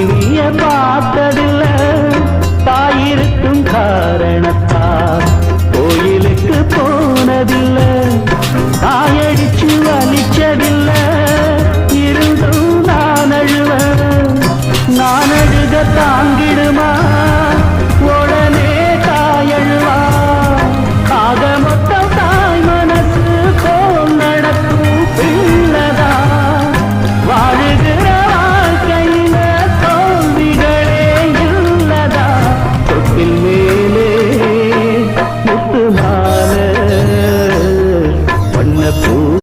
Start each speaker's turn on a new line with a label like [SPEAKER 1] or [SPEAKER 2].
[SPEAKER 1] மனைவிய பார்த்ததில்ல. தாயிருக்கும் காரணத்தால் கோயிலுக்கு போனதில்ல. தாயடிச்சு வலிச்சதில்ல. இருந்தும் நான் அழுவ நான் அழுக தாங்கிடுமா?